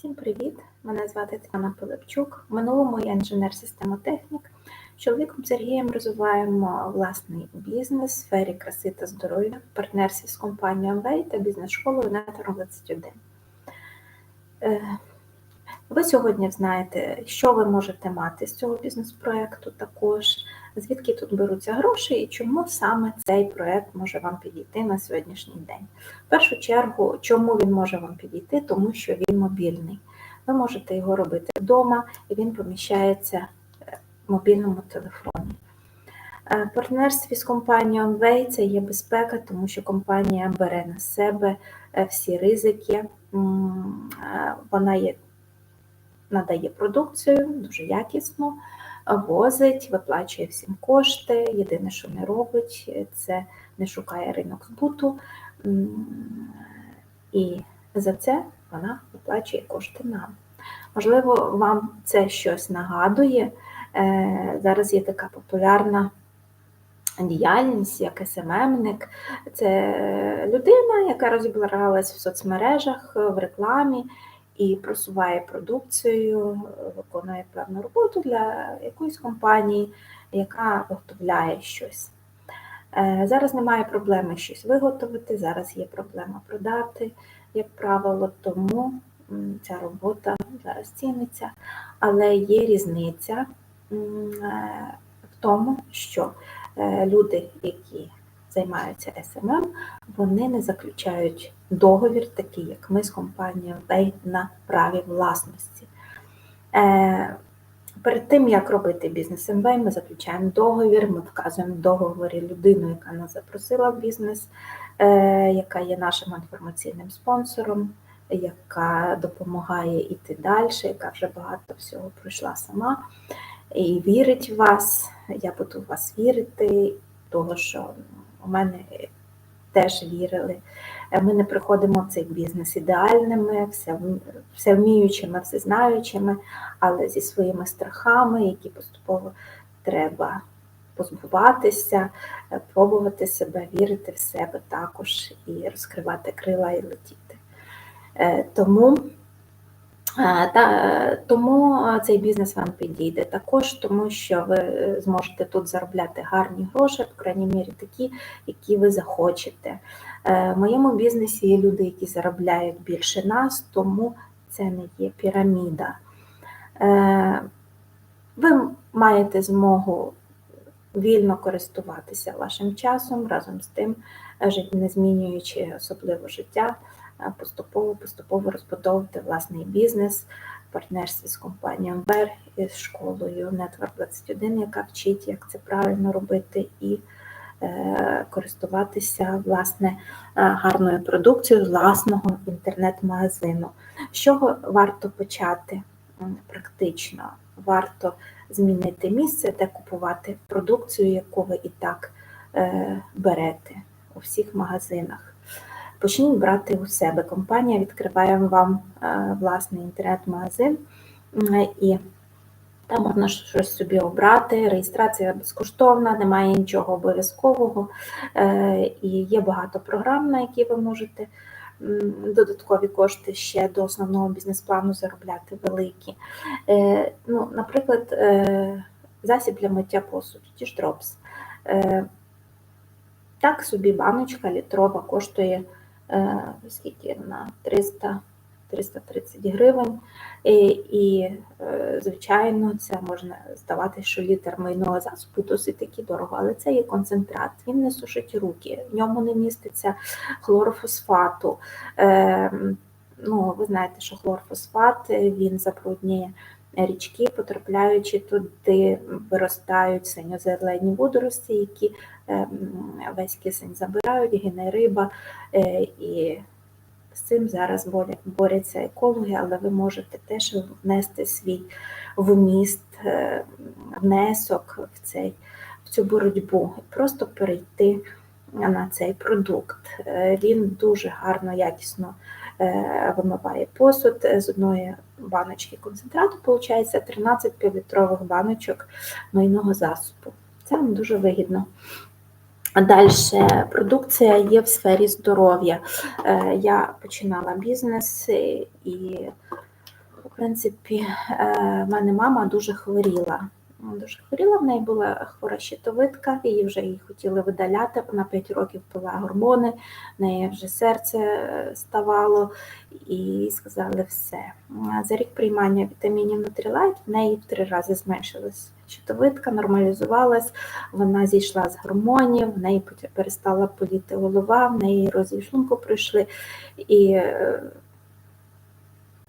Всім привіт! Мене звати Тетяна Пилипчук. В минулому я інженер-системотехнік. З чоловіком Сергієм розвиваємо власний бізнес в сфері краси та здоров'я, в партнерстві з компанією Amway та бізнес-школою Нетеро 21. Е, Ви сьогодні знаєте, що ви можете мати з цього бізнес-проекту також, звідки тут беруться гроші і чому саме цей проект може вам підійти на сьогоднішній день. В першу чергу, чому він може вам підійти? Тому що він мобільний. Ви можете його робити вдома, і він поміщається в мобільному телефоні. Е, партнерстві з компанією Amway це є безпека, тому що компанія бере на себе е, всі ризики. Е, Вона є, надає продукцію дуже якісно, возить, виплачує всім кошти. Єдине, що не робить, це не шукає ринок збуту. І за це вона виплачує кошти нам. Можливо, вам це щось нагадує. Е, Зараз є така популярна діяльність, як СММник. Це людина, яка розібралась в соцмережах, в рекламі і просуває продукцію, виконує певну роботу для якоїсь компанії, яка виготовляє щось. Е, Зараз немає проблеми щось виготовити, зараз є проблема продати, як правило, тому ця робота зараз ціниться, але є різниця е, в тому, що е, люди, які займаються СММ, вони не заключають договір, такий як ми з компанією Bay на праві власності. Е, Перед тим, як робити бізнес МВ, ми заключаємо договір, ми вказуємо в договорі людину, яка нас запросила в бізнес, е, яка є нашим інформаційним спонсором, яка допомагає йти далі, яка вже багато всього пройшла сама і вірить в вас. Я буду в вас вірити, того що у мене теж вірили. Е, Ми не приходимо в цей бізнес ідеальними, все, вміючими, все знаючими, але зі своїми страхами, які поступово треба позбуватися, е, пробувати себе, вірити в себе також і розкривати крила і летіти. Е, Тому Е, Та, тому е, цей бізнес вам підійде також, тому що ви е, зможете тут заробляти гарні гроші, по крайній мірі такі, які ви захочете. В моєму бізнесі є люди, які заробляють більше нас, тому це не є піраміда. Ви маєте змогу вільно користуватися вашим часом, разом з тим, не змінюючи особливо життя поступово поступово розбудовувати власний бізнес партнерстві з компанією Амбер з школою Network 21, яка вчить, як це правильно робити, і е, користуватися власне гарною продукцією власного інтернет-магазину. З чого варто почати практично? Варто змінити місце, де купувати продукцію, яку ви і так е, берете у всіх магазинах. Почніть брати у себе. Компанія відкриває вам е, власний інтернет-магазин, і там можна щось собі обрати. Реєстрація безкоштовна, немає нічого обов'язкового, е, і є багато програм, на які ви можете додаткові кошти ще до основного бізнес-плану заробляти великі. Е, ну, Наприклад, засіб для миття посуду, Діждропс. Так собі баночка літрова коштує. Е, скільки на 300 330 гривень. І, і, е, звичайно, це можна здавати, що літр мийного засобу досить таки дорого, але це є концентрат, він не сушить руки, в ньому не міститься хлорофосфату. Е, ну, Ви знаєте, що хлорфосфат він забруднює річки, потрапляючи туди, виростають синьо-зелені водорості, які ем, весь кисень забирають, гине риба. Е, і з цим зараз борються екологи, але ви можете теж внести свій вміст, е, внесок в цей, в цю боротьбу, просто перейти на цей продукт. Е, він дуже гарно, якісно вимиває посуд з одної баночки концентрату, виходить 13 півлітрових баночок мийного засобу. Це вам дуже вигідно. Далі продукція є в сфері здоров'я. Е, я починала бізнес і В принципі, е, в мене мама дуже хворіла. Дуже хворіла, в неї була хвора щитовидка, її вже її хотіли видаляти. Вона 5 років пила гормони, в неї вже серце е, ставало, і сказали все. За рік приймання вітамінів Nutrilite в неї в три рази зменшилась щитовидка, нормалізувалась, вона зійшла з гормонів, в неї перестала боліти голова, в неї розів шлунку пройшли. І е,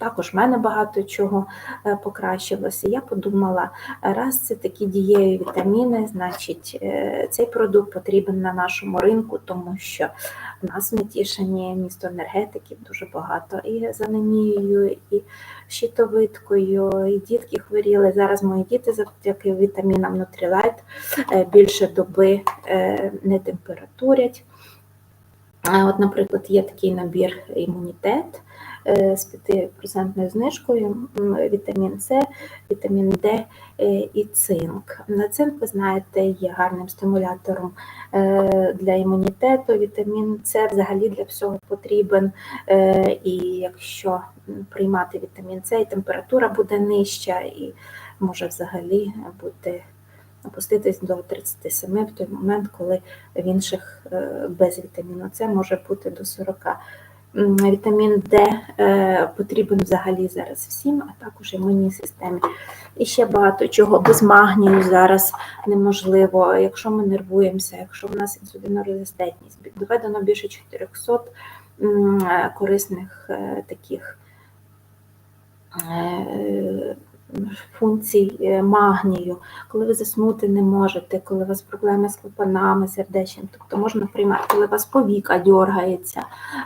також в мене багато чого е, покращилося. Я подумала, раз це такі дієві вітаміни, значить е, цей продукт потрібен на нашому ринку, тому що в нас в Нетішині місто енергетиків дуже багато. І з анемією, і щитовидкою, і дітки хворіли. Зараз мої діти завдяки вітамінам Nutrilite е, більше доби не температурять. От, Наприклад, є такий набір імунітет. Е, з 5% знижкою вітамін С, вітамін Д е, і цинк. На Цинк, ви знаєте, є гарним стимулятором е, для імунітету. Вітамін С взагалі для всього потрібен. І якщо приймати вітамін С, і температура буде нижча, і може взагалі бути. Опуститись до 37 в той момент, коли в інших без вітаміну С може бути до 40 Вітамін Д е, потрібен взагалі зараз всім, а також імунній системі. І ще багато чого без магнію зараз неможливо. Якщо ми нервуємося, якщо в нас інсулінорезистентність, доведено більше 400 корисних е, таких е, функцій е, магнію, коли ви заснути не можете, коли у вас проблеми з клапанами, сердечним, тобто можна приймати, коли у вас повіка дергається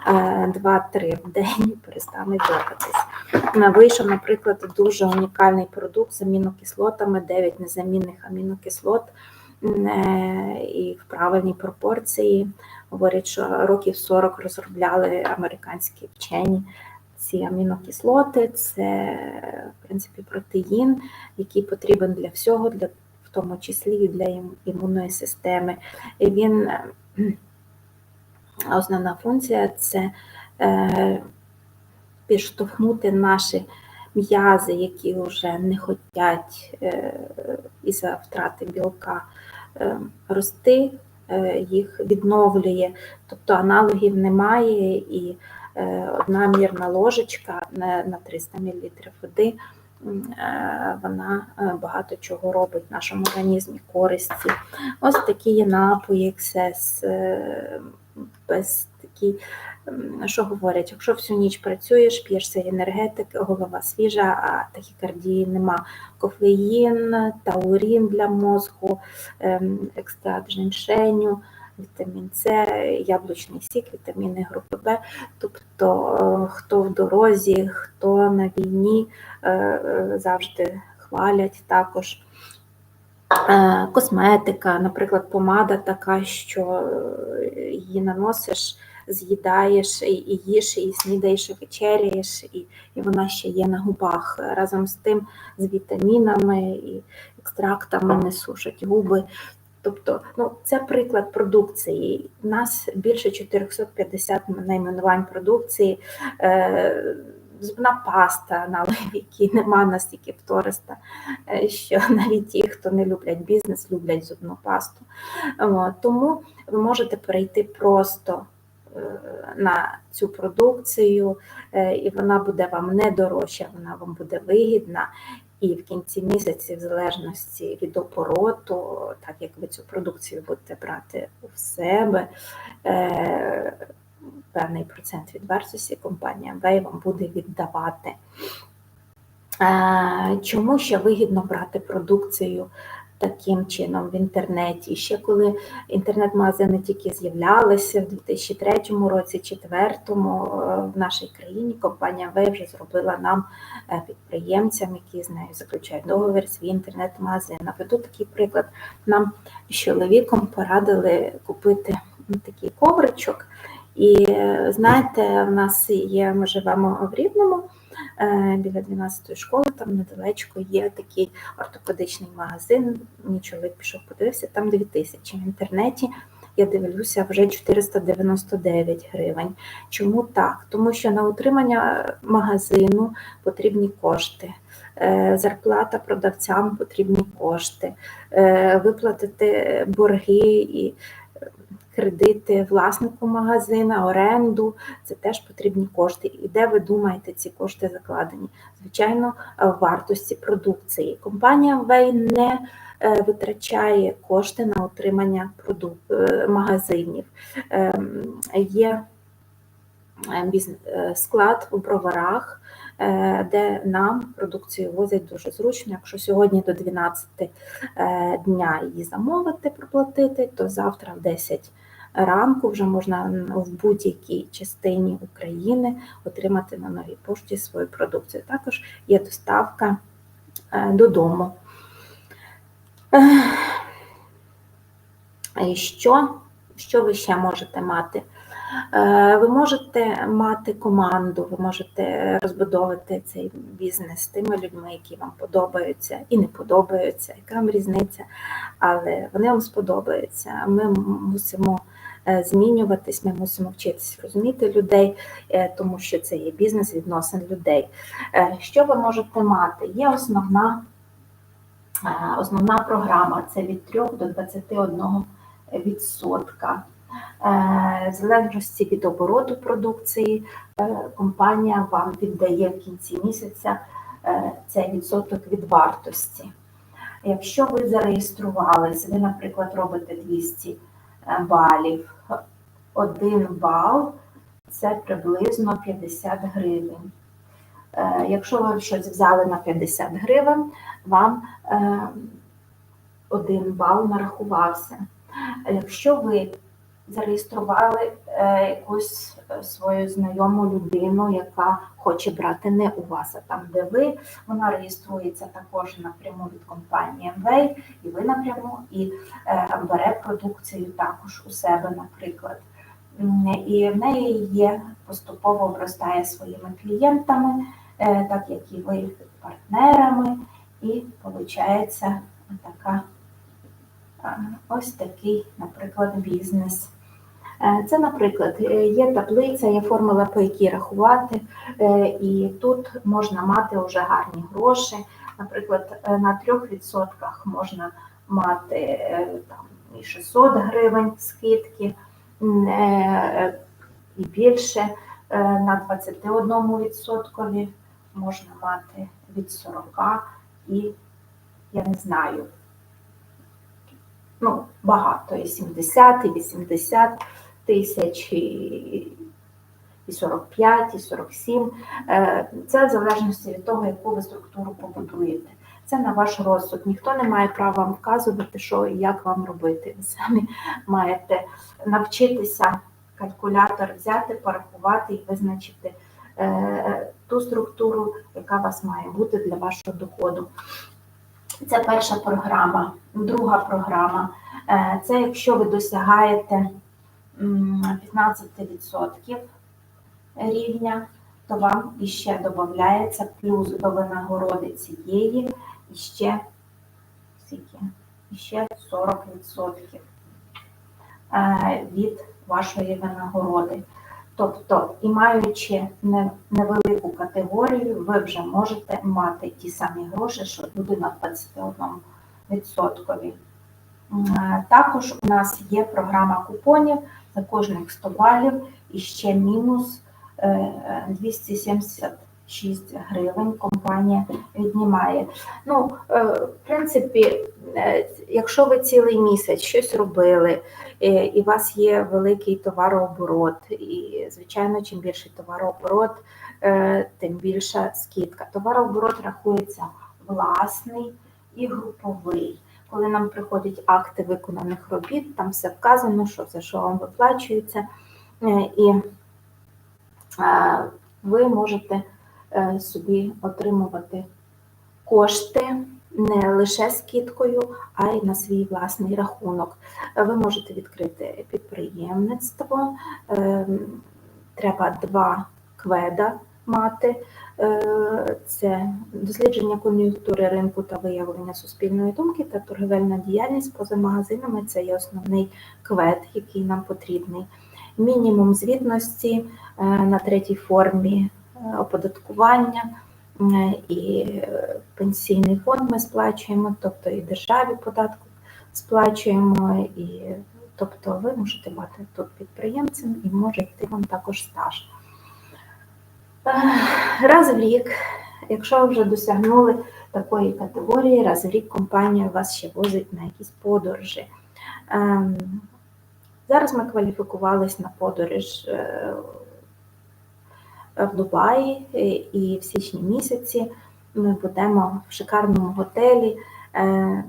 2-3 в день, і перестане дергатись. Вийшов, наприклад, дуже унікальний продукт з амінокислотами, 9 незамінних амінокислот. Е, і в правильній пропорції говорять, що років 40 розробляли американські вчені ці амінокислоти, це, в принципі, протеїн, який потрібен для всього, для, в тому числі і для імунної системи. І він Основна функція це е, підштовхнути наші м'язи, які вже не хочуть е, із-за втрати білка е, рости, їх відновлює, тобто аналогів немає і Е, одна мірна ложечка на 300 мл води. Е, вона е, багато чого робить в нашому організмі користі. Ось такі є напої, ексес, без такі, що говорять, якщо всю ніч працюєш, п'єш цей енергетик, голова свіжа, а тахікардії нема. Кофеїн, таурін для мозку, ем, екстракт женьшеню, вітамін С, яблучний сік, вітаміни групи Б. Тобто, е, хто в дорозі, хто на війні е, е, завжди хвалять також. Косметика, наприклад, помада така, що її наносиш, з'їдаєш і їш, і снідаєш, і вечеряєш, і і вона ще є на губах. Разом з тим, з вітамінами і екстрактами не сушать губи. Тобто, ну це приклад продукції. У нас більше 450 найменувань продукції, е, зубна паста, аналогів, які нема настільки вториста, е, що навіть ті, хто не люблять бізнес, люблять зубну пасту. Тому ви можете перейти просто. Е, на цю продукцію, е, і вона буде вам не дорожча, вона вам буде вигідна, і в кінці місяці, в залежності від обороту, так як ви цю продукцію будете брати у себе, е, певний процент від вартості компанія Вей вам буде віддавати. Е, чому ще вигідно брати продукцію таким чином в інтернеті. Ще коли інтернет-магазини тільки з'являлися в 2003 році, 2004 е, в нашій країні компанія Вей вже зробила нам е, підприємцям, які з нею заключають договір, свій інтернет-магазин. Наведу такий приклад. Нам з чоловіком порадили купити такий ковричок. І е, знаєте, в нас є, ми живемо в Рівному. Е, біля 12-ї школи, там недалечко є такий ортопедичний магазин. Мій чоловік пішов, подивився, там 2000 в інтернеті. я дивлюся, вже 499 гривень. Чому так? Тому що на утримання магазину потрібні кошти. Е, Зарплата продавцям потрібні кошти, е, виплатити борги і кредити власнику магазина, оренду це теж потрібні кошти. І де ви думаєте, ці кошти закладені? Звичайно, в вартості продукції. Компанія Вей не е, витрачає кошти на утримання е, магазинів. Ем, Є е, е, склад у броварах, е, де нам продукцію возять дуже зручно. Якщо сьогодні до 12 е, дня її замовити, проплатити, то завтра в 10 ранку вже можна в будь-якій частині України отримати на новій пошті свою продукцію. Також є доставка е, додому. Що, що ви ще можете мати? Е, Ви можете мати команду, ви можете розбудовувати цей бізнес з тими людьми, які вам подобаються і не подобаються, яка вам різниця, але вони вам сподобаються. Ми мусимо змінюватись, ми мусимо вчитись розуміти людей, е, тому що це є бізнес відносин людей. Е, Що ви можете мати? Є основна, е, основна програма це від 3 до 21 відсотка. Е, В залежності від обороту продукції, е, компанія вам віддає в кінці місяця е, цей відсоток від вартості. Якщо ви зареєструвалися, ви, наприклад, робите 200 балів, один бал це приблизно 50 гривень. Е, Якщо ви щось взяли на 50 гривень, вам е, один бал нарахувався. Якщо ви зареєстрували е, якусь свою знайому людину, яка хоче брати не у вас, а там, де ви, вона реєструється також напряму від компанії MWay, і ви напряму, і бере продукцію також у себе, наприклад. М, І в неї є поступово обростає своїми клієнтами, е, так як і ви партнерами, і виходить така ось такий, наприклад, бізнес. Е, Це, наприклад, е, є таблиця, є формула, по якій рахувати, е, і тут можна мати вже гарні гроші. Наприклад, е, на 3% можна мати е, там, і 600 гривень скидки, е, і більше Е, на 21% можна мати від 40 і я не знаю, ну, багато, і 70, і 80 тисяч, і, і 45, і 47. Е, Це в залежності від того, яку ви структуру побудуєте. Це на ваш розсуд. Ніхто не має права вам вказувати, що і як вам робити. Ви самі маєте навчитися калькулятор взяти, порахувати і визначити е, ту структуру, яка вас має бути для вашого доходу. Це перша програма. Друга програма е, це якщо ви досягаєте 15% рівня, то вам іще додається плюс до винагороди цієї іще, скільки? іще 40% е, від вашої винагороди. Тобто, і маючи невелику категорію, ви вже можете мати ті самі гроші, що буде на 21%. Е, також у нас є програма купонів за кожних 100 балів і ще мінус е, 270 6 гривень компанія віднімає. Ну, е, В принципі, е, якщо ви цілий місяць щось робили, е, і у вас є великий товарооборот, і, звичайно, чим більший товарооборот, тим більша скидка. Товарооборот рахується власний і груповий. Коли нам приходять акти виконаних робіт, там все вказано, що за що вам виплачується, і ви можете собі отримувати кошти не лише скидкою, а й на свій власний рахунок. Е, Ви можете відкрити підприємництво, ем, треба два кведа мати. Е, Це дослідження кон'юнктури ринку та виявлення суспільної думки та торговельна діяльність поза магазинами це є основний квет, який нам потрібний. Мінімум звітності е, на третій формі е, оподаткування е, і пенсійний фонд ми сплачуємо, тобто і державі податку сплачуємо, і тобто ви можете бути тут підприємцем і може йти вам також стаж. Е, Раз в рік, якщо вже досягнули такої категорії, раз в рік компанія вас ще возить на якісь подорожі. Ем, Зараз ми кваліфікувались на подорож е, в Дубаї е, і в січні місяці ми будемо в шикарному готелі е,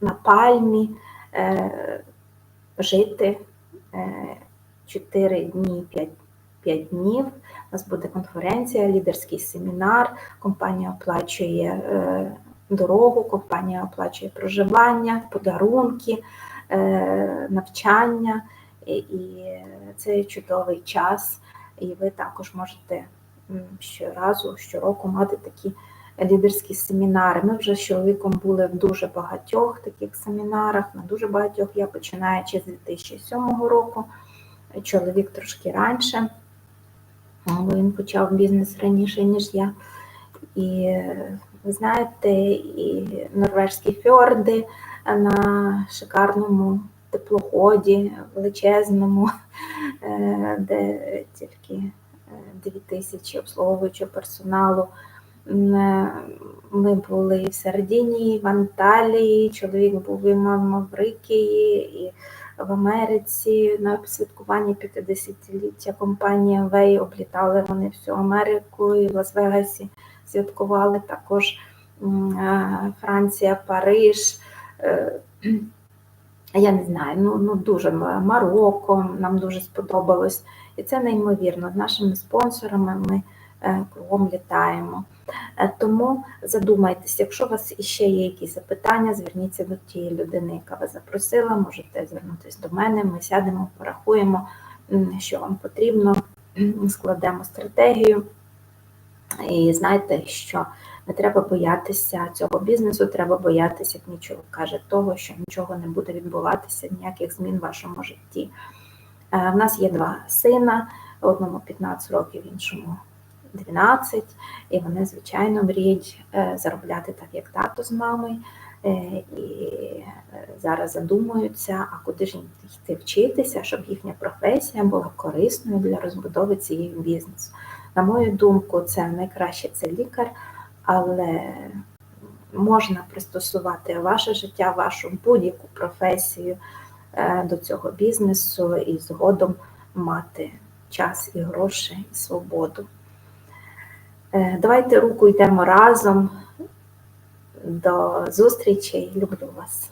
на пальмі е, жити 4 дні, 5, 5 днів. У нас буде конференція, лідерський семінар. Компанія оплачує е, дорогу, компанія оплачує проживання, подарунки, е, навчання. І це чудовий час. І ви також можете щоразу, щороку мати такі лідерські семінари. Ми вже з чоловіком були в дуже багатьох таких семінарах, на дуже багатьох. Я починаючи з 2007 року, чоловік трошки раніше, бо він почав бізнес раніше, ніж я. І ви знаєте, і норвежські фьорди на шикарному теплоході, величезному, е, де тільки е, дві тисячі обслуговуючого персоналу. Е, Ми були в Сардинії, в Анталії, чоловік був і в Маврикії, і в Америці на святкуванні 50-ліття компанії Вей облітали вони всю Америку і в Лас-Вегасі святкували також е, Франція, Париж. Я не знаю, ну, ну дуже Марокко нам дуже сподобалось. І це неймовірно. З нашими спонсорами ми е, кругом літаємо. Е, Тому задумайтесь, якщо у вас іще є якісь запитання, зверніться до тієї людини, яка вас запросила, можете звернутися до мене, ми сядемо, порахуємо, що вам потрібно, складемо стратегію. І знаєте, що не треба боятися цього бізнесу, треба боятися, як нічого каже, того, що нічого не буде відбуватися, ніяких змін в вашому житті. Е, В нас є два сина, одному 15 років, іншому 12, і вони, звичайно, мріють е, заробляти так, як тато з мамою. Е, І зараз задумуються, а куди ж йти вчитися, щоб їхня професія була корисною для розбудови цієї бізнесу. На мою думку, це найкраще це лікар, але можна пристосувати ваше життя, вашу будь-яку професію е, до цього бізнесу і згодом мати час і гроші, і свободу. Е, Давайте руку йдемо разом. До зустрічі. Люблю вас.